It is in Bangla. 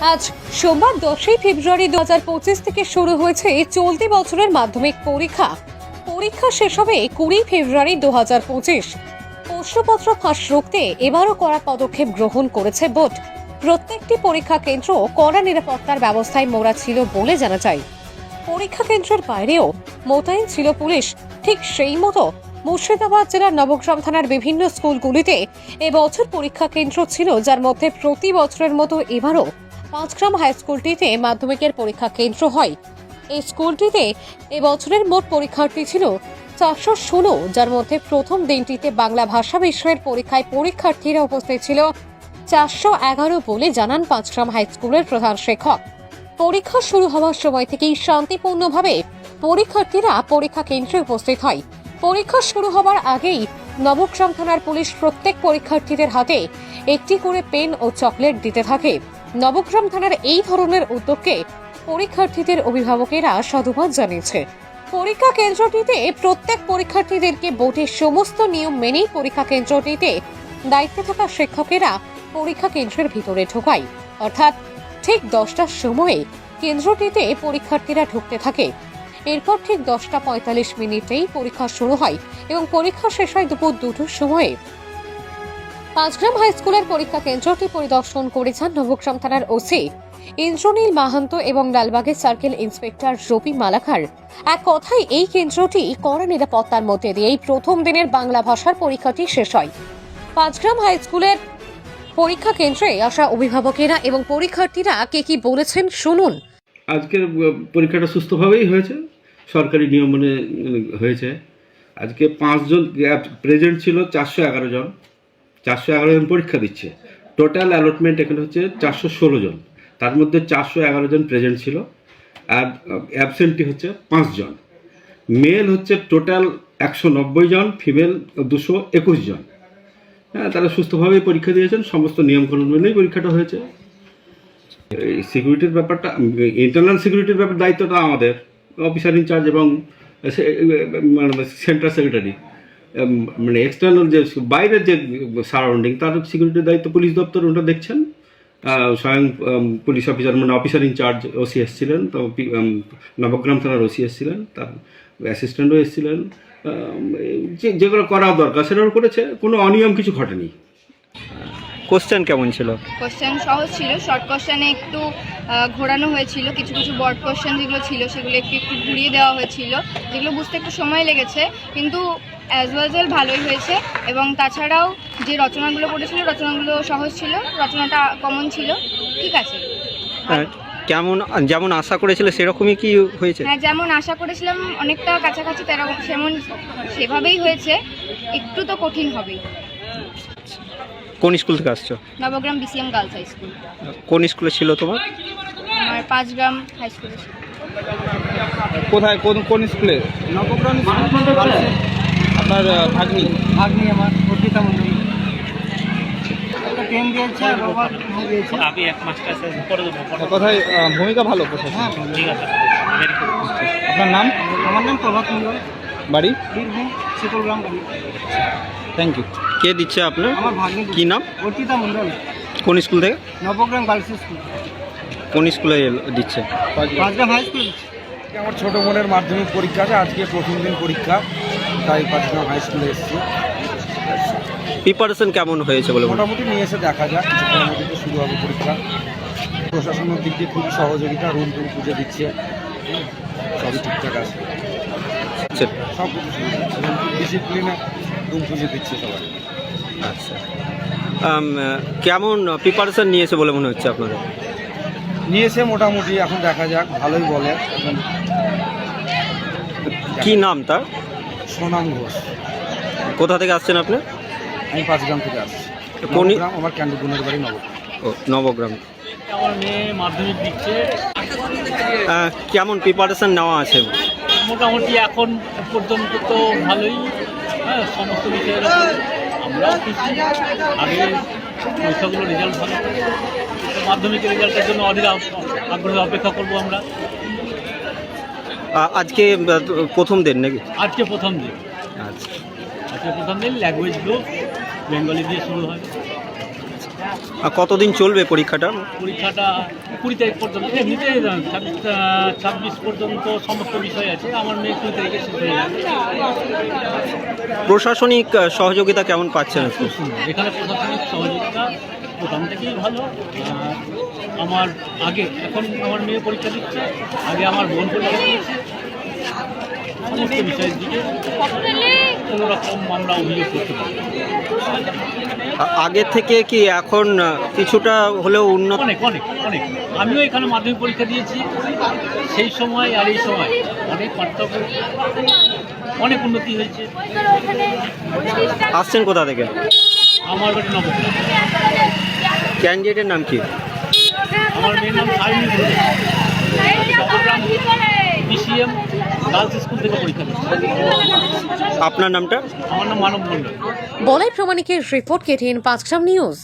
আজ সোমবার দশই ফেব্রুয়ারি দু হাজার পঁচিশ থেকে শুরু হয়েছে চলতি বছরের মাধ্যমিক পরীক্ষা। পরীক্ষা শেষ হবে কুড়ি ফেব্রুয়ারি দু হাজার পঁচিশ। প্রশ্নপত্র ফাঁস রুখতে এবারও কড়া পদক্ষেপ গ্রহণ করেছে বোর্ড। প্রত্যেকটি পরীক্ষা কেন্দ্র কড়া নিরাপত্তার ব্যবস্থায় মোড়া ছিল বলে জানা যায়। পরীক্ষা কেন্দ্রের বাইরেও মোতায়েন ছিল পুলিশ। ঠিক সেই মতো মুর্শিদাবাদ জেলার নবগ্রাম থানার বিভিন্ন স্কুলগুলিতে এবছর পরীক্ষা কেন্দ্র ছিল, যার মধ্যে প্রতি বছরের মতো এবারও পাঁচগ্রাম হাই স্কুলটিতে মাধ্যমিকের পরীক্ষা কেন্দ্র হয়। এই স্কুলটিতে এবছরের মোট পরীক্ষার্থী ছিল চারশো ষোলো, যার মধ্যে প্রথম দিনটিতে বাংলা ভাষা বিষয়ের পরীক্ষায় পরীক্ষার্থীরা উপস্থিত ছিল চারশো এগারো বলে জানান পাঁচগ্রাম হাই স্কুলের প্রধান শিক্ষক। পরীক্ষা শুরু হওয়ার সময় থেকেই শান্তিপূর্ণভাবে পরীক্ষার্থীরা পরীক্ষা কেন্দ্রে উপস্থিত হয়। পরীক্ষা শুরু হওয়ার আগেই নবগ্রাম থানার পুলিশ প্রত্যেক পরীক্ষার্থীদের হাতে একটি করে পেন ও চকলেট দিতে থাকে। নবগ্রাম থানার এই ধরনের উদ্যোগকে পরীক্ষার্থীদের অভিভাবকেরা সাধুবাদ জানিয়েছে। পরীক্ষা কেন্দ্রটিতে প্রত্যেক পরীক্ষার্থীদেরকে বোর্ডের সমস্ত নিয়ম মেনেই পরীক্ষা কেন্দ্রটিতে দায়িত্বে থাকা শিক্ষকেরা পরীক্ষা কেন্দ্রের ভিতরে ঢোকায়। অর্থাৎ ঠিক দশটার সময়ে কেন্দ্রটিতে পরীক্ষার্থীরা ঢুকতে থাকে। এরপর ঠিক দশটা পঁয়তাল্লিশ মিনিটেই পরীক্ষা শুরু হয় এবং পরীক্ষা শেষ হয় দুপুর দুটোর সময়ে। পাঁচগ্রাম হাই স্কুলের পরীক্ষা কেন্দ্রটি পরিদর্শন করেছেন নবগ্রাম থানার ওসি ইন্দ্রনীল মাহান্ত এবং লালবাগের সার্কেল ইন্সপেক্টর রবি মালাকার। এক কথায়, এই কেন্দ্রটি কড়া নিরাপত্তার মধ্যে দিয়েই প্রথম দিনের বাংলা ভাষার পরীক্ষাটি শেষ হয়। পাঁচগ্রাম হাই স্কুলের পরীক্ষা কেন্দ্রে আসা অভিভাবকেরা এবং পরীক্ষার্থীরা কে কি বলেছেন শুনুন। আজকের পরীক্ষাটা সুস্থভাবেই হয়েছে, সরকারি নিয়ম মেনে হয়েছে। আজকে পাঁচজন, প্রেজেন্ট ছিল চারশো এগারো জন। চারশো এগারো জন পরীক্ষা দিচ্ছে। টোটাল অ্যালটমেন্ট এখানে হচ্ছে চারশো ষোলো জন। তার মধ্যে চারশো এগারো জন প্রেজেন্ট ছিল আর অ্যাবসেন্টি হচ্ছে পাঁচজন। মেল হচ্ছে টোটাল একশো নব্বই জন ফিমেল দুশো একুশ জন। হ্যাঁ তারা সুস্থভাবেই পরীক্ষা দিয়েছেন, সমস্ত নিয়মকানুন মেনেই পরীক্ষাটা হয়েছে। সিকিউরিটির ব্যাপারটা ইন্টারনাল সিকিউরিটির ব্যাপার দায়িত্বটা আমাদের অফিসার ইনচার্জ এবং সেন্ট্রাল সেক্রেটারি মানে এক্সটার্নাল যে বাইরের যে সারাউন্ডিং তার সিকিউরিটির দায়িত্ব পুলিশ দপ্তর ওটা দেখছেন? স্বয়ং পুলিশ অফিসার মানে অফিসার ইনচার্জ ওসি এসছিলেন তো নবগ্রাম থানার ওসি এসছিলেন তার অ্যাসিস্ট্যান্টও এসছিলেন। যে যেগুলো করা দরকার সেটাও করেছে কোনো অনিয়ম কিছু ঘটেনি। কোশ্চেন কেমন ছিল? কোশ্চেন সহজ ছিল শর্ট কোশ্চেনে একটু ঘোরানো হয়েছিল কিছু কিছু বড় কোশ্চেন যেগুলো ছিল সেগুলো একটু একটু ঘুরিয়ে দেওয়া হয়েছিল যেগুলো বুঝতে একটু সময় লেগেছে কিন্তু অ্যাজ ওয়েল ভালোই হয়েছে। এবং তাছাড়াও যে রচনাগুলো পড়েছিল রচনাগুলো সহজ ছিল রচনাটা কমন ছিল। ঠিক আছে? আহ, কেমন যেমন আশা করেছিল সেরকমই কি হয়েছে? হ্যাঁ যেমন আশা করেছিলাম অনেকটা কাছাকাছি তেরকম সেমন সেভাবেই হয়েছে। একটু তো কঠিন হবেই কোন স্কুল থেকে আসছো? Nabagram BCM girls high school. কোন স্কুলে ছিল তোমার? আমার পাঁচগ্রাম হাই স্কুলে ছিল। কোথায় কোন কোন স্কুলে? নবগ্রাম আপনার ভাগ্নি? ভাগ্নি আমার অর্পিতা মন্ডল টেন দিয়েছে আর রবার দিয়েছে। আমি এক মাস্টার করে দেবো কোথায় ভূমিকা ভালো প্রশাসন? ঠিক আছে আপনার নাম? আমার নাম প্রভাত মন্ডল বাড়ি? বীরভূম শিকলগ্রাম বাড়ি। থ্যাংক ইউ কে দিচ্ছে আপনার? আমার ভাগ্নি কি নাম? অর্পিতা মন্ডল কোন স্কুল থেকে? Nabagram girls school. কোন স্কুলে এলো- দিচ্ছে? Panchgram high school. আমার ছোট বোনের মাধ্যমিক পরীক্ষা আছে আজকে প্রথম দিন পরীক্ষা। হাই স্কুলে এসেছি। প্রিপারেশন কেমন হয়েছে বলে মোটামুটি নিয়ে এসে দেখা যাক কিছুক্ষণের মধ্যে শুরু হবে পরীক্ষা। প্রশাসনের দিক দিয়ে খুবই সহযোগিতা রুম টুম পুজো দিচ্ছে। সবই ঠিকঠাক আছে। আচ্ছা। সব কিছু ডিসিপ্লিনে রুম পুজো দিচ্ছে সবাই। আচ্ছা। কেমন প্রিপারেশন নিয়েছে বলে মনে হচ্ছে আপনাদের? নিয়েছে মোটামুটি এখন দেখা যাক ভালোই বলে। কি নাম তার? সোনাম ঘোষ। কোথা থেকে আসছেন আপনি? আমি পাঁচগ্রাম থেকে আসছি। কোন আমার ক্যান্ডি বোনের বাড়ি নব ও নবগ্রাম। আমার মেয়ে মাধ্যমিক দিচ্ছে। কেমন প্রিপারেশন নেওয়া আছে? মোটামুটি এখন পর্যন্ত তো ভালোই। হ্যাঁ সমস্ত বিষয়ের আমরাও খুশি। আগে পরীক্ষাগুলো রেজাল্ট ভালো মাধ্যমিকের রেজাল্টের জন্য অধীর আগ্রহে অপেক্ষা করব আমরা। আজকে প্রথম দিন নাকি? আজকে প্রথম দিন। আচ্ছা। আজকে প্রথম দিন ল্যাঙ্গুয়েজ গ্রুপ বেঙ্গলি দিয়ে শুরু হয়। আর কতদিন চলবে পরীক্ষাটা? পরীক্ষাটা কুড়ি তারিখ পর্যন্ত এমনিতে ছাব্বিশ পর্যন্ত সমস্ত বিষয় আছে আমার মেয়ে কুড়ি তারিখে শেষ হয়ে যাবে। প্রশাসনিক সহযোগিতা কেমন পাচ্ছেন এখানে প্রশাসনিক সহযোগিতা প্রথম থেকেই ভালো? আমার আগে এখন আমার মেয়ে পরীক্ষা দিচ্ছে আগে আমার বোন পরীক্ষা দিচ্ছে। সমস্ত বিষয়ের দিকে কোনো রকম আমরা অভিযোগ করতে পারি আগে থেকে কি এখন কিছুটা হলেও উন্নত? অনেক অনেক অনেক। আমিও এখানে মাধ্যমিক পরীক্ষা দিয়েছি। সেই সময় আর এই সময় অনেক পার্থক্য। অনেক উন্নতি হয়েছে। আসছেন কোথা থেকে? আমার বাড়ি নবগ্রাম ক্যান্ডিডেটের নাম কি? আমার মেয়ের নাম Sarini Nabagram BCM girls school থেকে পরীক্ষা আপনার নামটা? আমার নাম মানব মণ্ডল। বলাই প্রমাণিকের রিপোর্ট কেটিএন পাঁচগ্রাম নিউজ